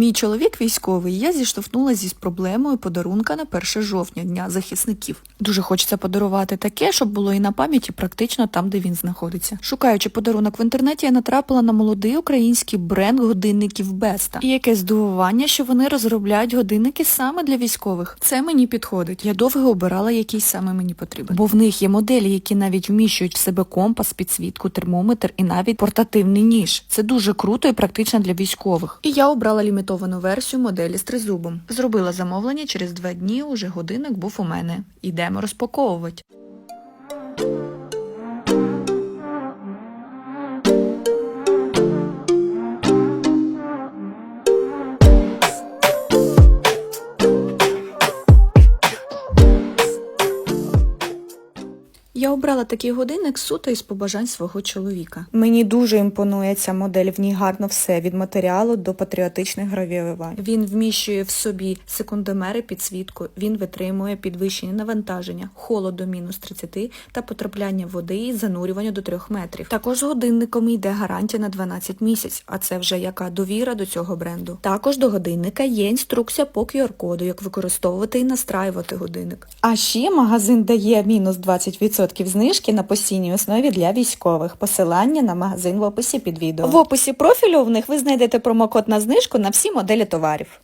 Мій чоловік військовий, я зіштовхнулася зі проблемою подарунка на 1 жовтня, Дня захисників. Дуже хочеться подарувати таке, щоб було і на пам'яті практично там, де він знаходиться. Шукаючи подарунок в інтернеті, я натрапила на молодий український бренд годинників Беста. І яке здивування, що вони розробляють годинники саме для військових. Це мені підходить. Я довго обирала, який саме мені потрібен. Бо в них є моделі, які навіть вміщують в себе компас, підсвітку, термометр і навіть портативний ніж. Це дуже круто і практично для військових. І я обрала лімітовану версію моделі з тризубом. Зробила замовлення через два дні. Уже годинник був у мене. Ідемо розпаковувати. Я обрала такий годинник суто із побажань свого чоловіка. Мені дуже імпонує ця модель, в ній гарно все від матеріалу до патріотичних гравіювань. Він вміщує в собі секундомери підсвітку, він витримує підвищення навантаження, холод до мінус 30 та потрапляння води і занурювання до 3 метрів. Також з годинником йде гарантія на 12 місяць, а це вже яка довіра до цього бренду. Також до годинника є інструкція по QR-коду, як використовувати і настраювати годинник. А ще магазин дає мінус 20% знижки на постійній основі для військових. Посилання на магазин в описі під відео. В описі профілю в них ви знайдете промокод на знижку на всі моделі товарів.